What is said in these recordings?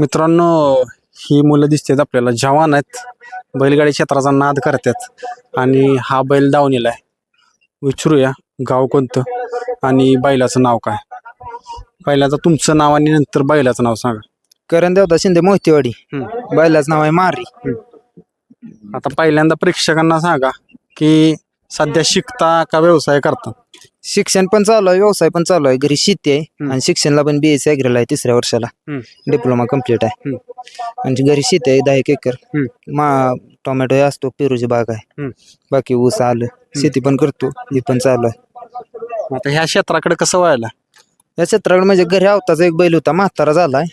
मित्रांनो ही मुलं दिसतात आपल्याला. जवान आहेत. बैलगाडी क्षेत्राचा नाद करतात. आणि हा बैल दावणीला आहे. विचारूया गाव कोणतं आणि बैलाचं नाव काय? बैलाचं तुमचं नाव आणि नंतर बैलाचं नाव सांगा. करण देवता शिंदे मोहितेवाडी. बैलाच नाव आहे मारी. आता पहिल्यांदा प्रेक्षकांना सांगा की सध्या शिकता का व्यवसाय करता शिक्षण पण चालू आहे व्यवसाय पण चालू आहे घरी शेती आहे. आणि शिक्षणला पण बीएससी ऍग्रीला आहे तिसऱ्या वर्षाला. डिप्लोमा कंप्लीट आहे. आणि घरी शेती आहे दहा एक एकर. मा टोमॅटो असतो पेरूची बाग आहे. बाकी ऊस आलं शेती पण करतो हे पण चालू आहे आता ह्या क्षेत्राकडे कसं व्हायला या क्षेत्राकडे म्हणजे घरी आवताचा एक बैल होता म्हातारा झालाय.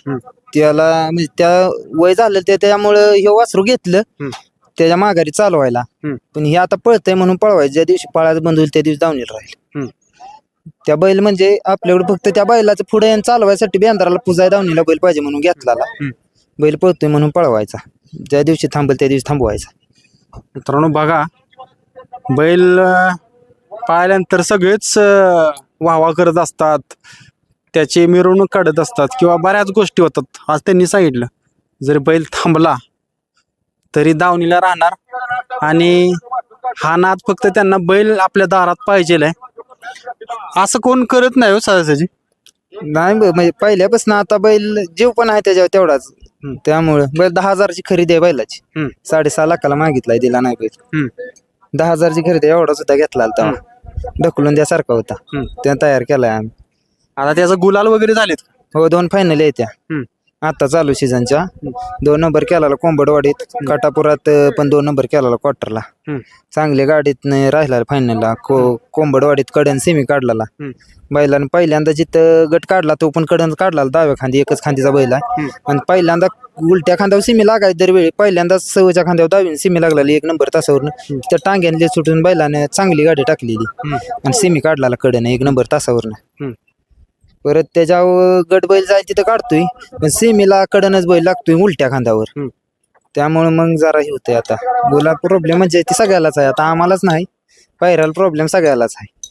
त्याला म्हणजे त्या वय झालं त्यामुळं हे वासरू घेतलं. त्याच्या माघारी चालवायला. हम्म. पण हे आता पळतंय म्हणून पळवायचं. ज्या दिवशी पळायचं बंद होईल त्या दिवशी दावणीला राहील. हम्म. त्या बैल म्हणजे आपल्याकडे फक्त त्या बैलाचं पुढे चालवायसाठी बेंद्राला पुजाय दावणीला बैल पाहिजे म्हणून घेतला हम्म. बैल पळतोय म्हणून पळवायचा. ज्या दिवशी थांबेल त्या दिवशी थांबवायचा. मित्रांनो बघा. बैल अं, पाहिल्यानंतर सगळेच अं, वाहवा करत असतात. त्याची मिरवणूक काढत असतात. किंवा बऱ्याच गोष्टी होतात. आज त्यांनी सांगितलं. जर बैल थांबला तरी दावणीला राहणार. आणि हा नाद फक्त त्यांना बैल आपल्या दारात पाहिजे असं कोण करत नाही हो सहजासहजी नाही ब- म्हणजे पहिल्यापासून आता बैल जीव पण आहे त्याच्यावर तेवढाच. हम्म. त्यामुळं बैल दहा हजारची खरेदी आहे बैलाची. साडेसहा लाखाला मागितलाय दिला नाही बैल. हम्म. दहा हजारची खरेदी आहे, एवढा सुद्धा घेतला तेव्हा ढकलून द्यासारखा होता. हम्म. त्या तयार केलाय आम्ही. आता त्याचं गुलाल वगैरे झालेत हो दोन फायनल येत्या हम्म. आता चालू सीझनच्या दोन नंबर केला कोंबडवाडीत काटापुरात पण दोन नंबर केला क्वार्टरला. चांगल्या गाडीत राहिला फायनलला को कोंबडवाडीत कडन सेमी काढला. बैलानं पहिल्यांदा जिथं गट काढला तो पण कडन काढला डाव्या खांदी एकच खांदीचा बैल आहे. आणि पहिल्यांदा उलट्या खांद्यावर सिमी लागायची दरवेळी पहिल्यांदा सवयच्या खांद्यावर दहावी सिमी लागलेली एक नंबर तासावरनं त्या टांग्यानले सुटून बैलाने चांगली गाडी टाकलेली. आणि सिमी काढला कडनं एक नंबर तासावरनं. परत त्याच्यावर गट बैल जाय तिथं काढतोय. पण सेमीला कडनच बैल लागतोय उलट्या खांद्यावर. हम्म. त्यामुळे मग जरा हे होतंय आता. बोला प्रॉब्लेम म्हणजे ती सगळ्यालाच आहे. आता आम्हालाच नाही. पायऱ्याला प्रॉब्लेम सगळ्यालाच आहे.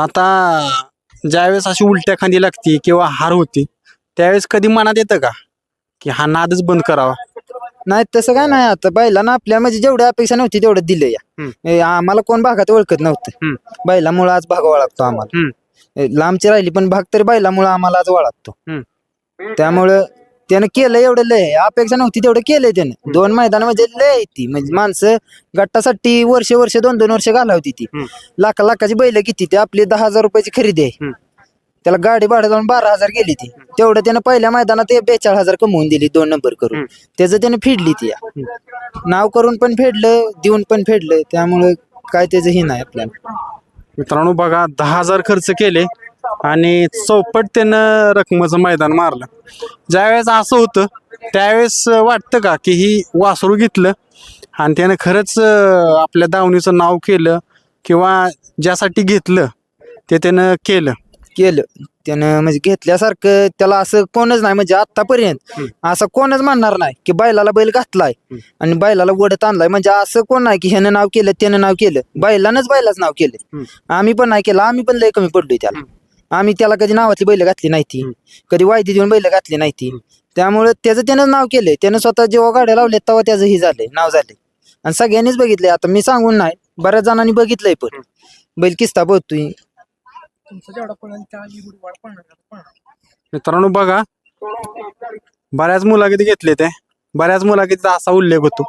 आता ज्यावेळेस अशी उलट्या खांदी लागती किंवा हार होती त्यावेळेस कधी मनात येतं का? की हा नादच बंद करावा. नाही तसं काय नाही. आता बैलांना आपल्या म्हणजे जेवढी अपेक्षा नव्हती तेवढं दिलं या. हम्म. हे आम्हाला कोण भागात ओळखत नव्हतं. हम्म. बैलामुळे आज भागावा लागतो आम्हाला. हम्म. लांबची राहिली पण भाग तरी बैलामुळे आम्हाला आज हम्म. त्यामुळं त्यानं केलं एवढं लय अपेक्षा नव्हती तेवढं केलंय त्यानं दोन मैदान म्हणजे लय ती म्हणजे माणसं गट्टासाठी वर्ष वर्ष दोन दोन वर्ष घालावती ती. लाखा लाखाची बैल किती ते आपली दहा हजार रुपयाची खरेदी आहे. त्याला गाडी भाडं जाऊन बारा हजार गेली ती तेवढं त्यानं पहिल्या मैदानात बेचाळीस हजार कमवून दिली दोन नंबर करून. त्याचं त्यानं फेडली ती. नाव करून पण फेडलं देऊन पण फेडलं त्यामुळं काय त्याचं हे नाही आपल्याला मित्रांनो बघा दहा हजार खर्च केले आणि चौपट त्यानं रकमेचं मैदान मारलं. ज्यावेळेस असं होतं त्यावेळेस वाटतं का की ही वासरू घेतलं आणि त्यानं खरंच आपल्या दावणीचं नाव केलं किंवा ज्यासाठी घेतलं ते त्यानं केलं. केलं. त्यानं म्हणजे घेतल्यासारखं त्याला असं कोणच नाही म्हणजे आतापर्यंत. असं कोणच म्हणणार नाही की बैलाला बैल घातलाय. आणि बैलाला वडत आणलाय. म्हणजे असं कोण नाही की ह्यानं नाव केलं त्यानं नाव केलं. बैलानंच बैलाच नाव केलं. आम्ही पण नाही केलं. आम्ही पण लय कमी पडलोय त्याला. आम्ही त्याला कधी नावातली बैल घातली नाही ती. कधी वायदी देऊन बैल घातली नाही ती. त्यामुळे त्याचं त्यानं नाव केलंय. त्यानं स्वतः जेव्हा गाड्या लावल्या तेव्हा त्याचं ही झालंय नाव झालंय. आणि सगळ्यांनीच बघितलंय. आता मी सांगून नाही बऱ्याच जणांनी बघितलंय पण. बैल किस्ता मित्रांनो बघा. बऱ्याच मुलाखती घेतले ते. बऱ्याच मुलाखतीचा असा उल्लेख होतो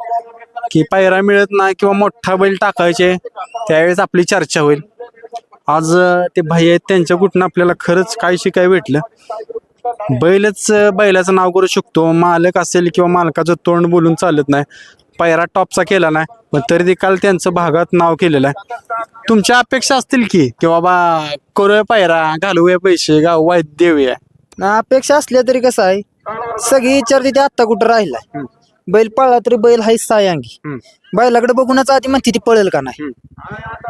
की पायरा मिळत नाही किंवा मोठा बैल टाकायचे त्यावेळेस आपली चर्चा होईल. आज अं, ते भाई आहेत त्यांच्या कुठून आपल्याला खरंच काय शिकाय भेटलं. बैलच अं, बैलाचं नाव करू शकतो. मालक असेल किंवा मालकाचं तोंड बोलून चालत नाही. पायरा टॉपचा केला नाही. पण तरी देखील त्यांचं भागात नाव केलेलं आहे. तुमच्या अपेक्षा असतील की की बाबा करूया पायरा घालूया पैसे गाव वाईट देऊया. ना अपेक्षा असल्या तरी कसं आहे सगळी विचारते ते आत्ता कुठं राहिलाय. बैल पळला तरी बैल हाय सायांगी. बैलाकडे बघूनच आधी म्हणते ती पळेल का नाही.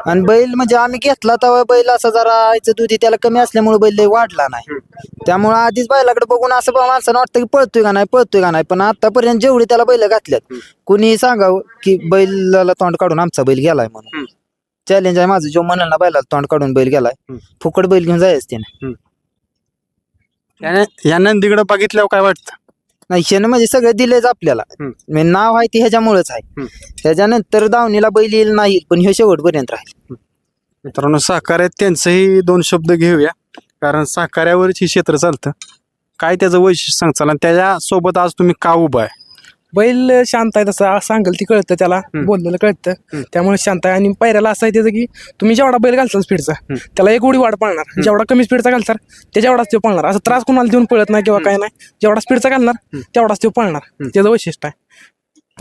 आणि बैल म्हणजे आम्ही घेतला तेव्हा बैल असा जरा आईचं दुधी त्याला कमी असल्यामुळे बैल वाढला नाही. त्यामुळे आधीच बैलाकडे बघून असं बा माणसानं वाटतं की पळतोय का नाही पळतोय का नाही. पण आतापर्यंत जेवढी त्याला बैल घातल्यात कुणी सांगावं की बैलाला तोंड काढून आमचा बैल गेलाय म्हणून. चॅलेंज आहे माझं जो म्हणाल ना बैलाला तोंड काढून बैल गेलाय. फुकट बैल घेऊन जायच त्याने. या- या नंदीकडे बघितल्यावर काय वाटतं? नाही शेण म्हणजे सगळं दिलेच आपल्याला. हम्म. म्हणजे नाव आहे ते ह्याच्यामुळेच आहे. हम्म. त्याच्यानंतर दावणीला बैल येईल नाही पण ह्यो शेवटपर्यंत राहील. मित्रांनो साकाऱ्यात त्यांचंही दोन शब्द घेऊया. कारण साकाऱ्यावरच ही क्षेत्र चालतं. काय त्याचं वैशिष्ट्य सांगचाल आणि त्याच्यासोबत आज तुम्ही का उभा आहे? बैल शांत आहे तसं. सांगेल ती कळतं त्याला. बोललेलं कळतं. त्यामुळे शांत आहे. आणि पायऱ्याला असं आहे त्याचं की तुम्ही जेवढा बैल घालसाल स्पीडचा त्याला एक उडी वाढ पाळणार. जेवढा कमी स्पीडचा घालसाल त्याच्या एवढाच तो पळणार. असं त्रास कोणाला देऊन पळत नाही किंवा काय नाही. जेवढा स्पीडचा घालणार तेवढाच तो पळणार. त्याचं वैशिष्ट्य आहे.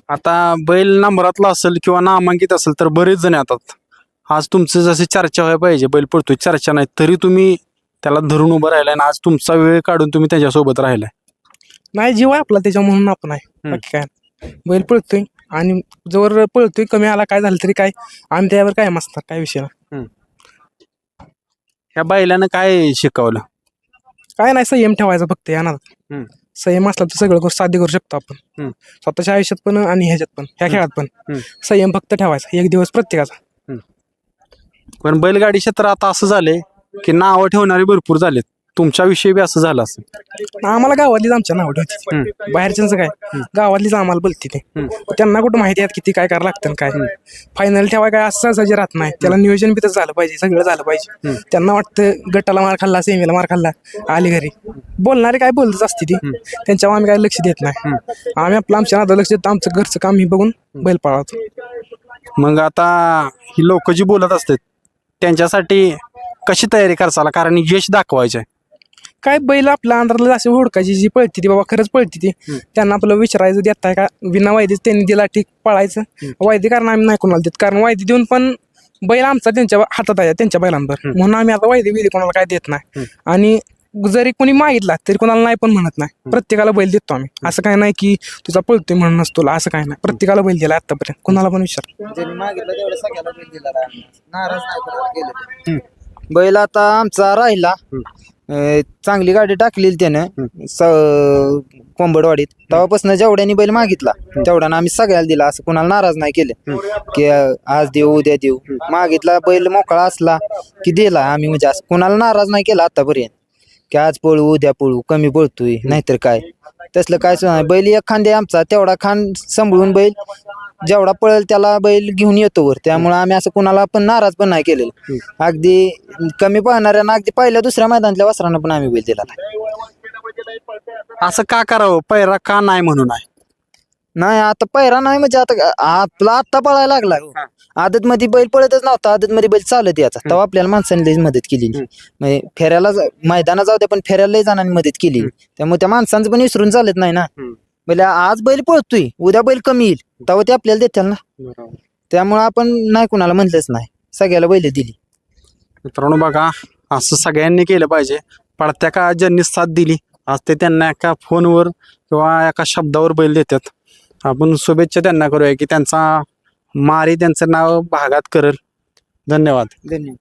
आता बैल नंबरातला असेल किंवा नामांकित असेल तर बरेच जण येतात. आज तुमचं जसे चर्चा व्हायला पाहिजे बैल पडतोय चर्चा नाही तरी तुम्ही त्याला धरून उभं राहिलाय आणि आज तुमचा वेळ काढून तुम्ही त्याच्यासोबत राहिलाय. नाही जीव आहे आपला त्याच्या म्हणून आपण आहे. बाकी काय नाही. बैल पळतोय आणि जवळ पळतोय कमी आला काय झालं तरी काय. आम्ही त्यावर काय असणार काय विषय नाही. ह्या बैलानं काय शिकवलं? काय नाही संयम ठेवायचा फक्त या ना हम्म. संयम असला तर सगळं करू साध्य करू शकतो आपण. स्वतःच्या आयुष्यात पण आणि ह्याच्यात पण ह्या खेळात पण. हम्म. संयम फक्त ठेवायचा एक दिवस प्रत्येकाचा. पण बैलगाडी क्षेत्र आता असं झालंय की नावं ठेवणारे भरपूर झालेत. तुमच्याविषयी बी असं झालं असेल. आम्हाला गावातलीच आमच्या नाव ठेवते बाहेरच्यांचं काय? गावातलीच आम्हाला बोलते ते. त्यांना कुठं माहिती आहे किती काय करावं लागतं काय? फायनल ठेवाय काय असं सहजाची राहत नाही. त्याला नियोजन बी तसं झालं पाहिजे. सगळं झालं पाहिजे. त्यांना वाटतं गटाला मार खाल्ला सेमीला मार खाल्ला आली घरी. बोलणारे काय बोलतच असते ती. त्यांच्यावर आम्ही काय लक्ष देत नाही. आम्ही आपलं आमच्या नादाला लक्ष देतो आमचं घरचं काम ही बघून बैल पाळवतो मग आता ही लोक जी बोलत असतात त्यांच्यासाठी कशी तयारी करसाला कारण यश दाखवायचं आहे काय बैल आपल्या अंधाराला असे हुडकायची जी पळती ती बाबा खरंच पळती ती. त्यांना आपलं विचारायचं देत आहे का? विना वायदे त्यांनी दिला ठीक पळायचं. वायदे कारण आम्ही नाही कोणाला देत. कारण वायदे देऊन पण बैल आमचा त्यांच्या हातात आहे त्यांच्या बैलांवर. म्हणून आम्ही आता वायदे बिदे कोणाला काय देत नाही. आणि जरी कोणी मागितला तरी कोणाला नाही पण म्हणत नाही. प्रत्येकाला बैल देतो आम्ही. असं काय नाही की तुझा पळतोय म्हणूनच तुला असं काय नाही. प्रत्येकाला बैल दिला आतापर्यंत. कोणाला पण विचार. ज्यांनी मागितलं तेवढं सगळ्याला बैल दिला. नाराज नाही कोणाला. बैल आता आमचा राहिला. अं, चांगली गाडी टाकलेली त्यानं. स- कोंबडवाडीत. तेव्हापासून जेवढ्यानी बैल मागितला तेवढ्यानं आम्ही सगळ्याला दिला. असं कोणाला नाराज नाही केलं. की अं, आज देऊ उद्या देऊ. मागितला बैल मोकळा असला की दिला आम्ही. म्हणजे असं कोणाला नाराज नाही केला आतापर्यंत. की आज पळू उद्या पळू कमी पळतोय नाहीतर काय. तसलं काय सुद्धा नाही. बैल एक खांदे आमचा. तेवढा खान सांभाळून बैल जेवढा पळेल त्याला बैल घेऊन येतो वर. त्यामुळे आम्ही असं कुणाला पण नाराज पण नाही केलेलं. अगदी कमी पाहणाऱ्यांना अगदी पहिल्या दुसऱ्या मैदानातल्या वस्त्रांना पण आम्ही बैल दिला असं का करावं? पैरा का नाही म्हणून आहे? नाही आता पहिरा नाही म्हणजे आता आपला आत्ता पळायला लागला. आदत मध्ये बैल पळतच नव्हता. आदत मध्ये बैल चालत याचा तेव्हा आपल्याला माणसाने लई मदत केली. म्हणजे फेऱ्याला मैदानात जाऊ द्या पण फेऱ्याला लई जणांनी मदत केली. त्यामुळे त्या माणसांचं पण विसरून चालत नाही ना. म्हणजे आज बैल पळतोय उद्या बैल कमी येईल. तेव्हा ते आपल्याला देतील ना. त्यामुळे आपण नाही कुणाला म्हणलंच नाही. सगळ्याला बैल दिली. मित्रांनो बघा असं सगळ्यांनी केलं पाहिजे. पडत्या का ज्यांनी साथ दिली आज ते त्यांना एका फोनवर किंवा एका शब्दावर बैल देतात आपण शुभेच्छा त्यांना करूया की त्यांचा मारी त्यांचं नाव भागात करेल. धन्यवाद. धन्यवाद.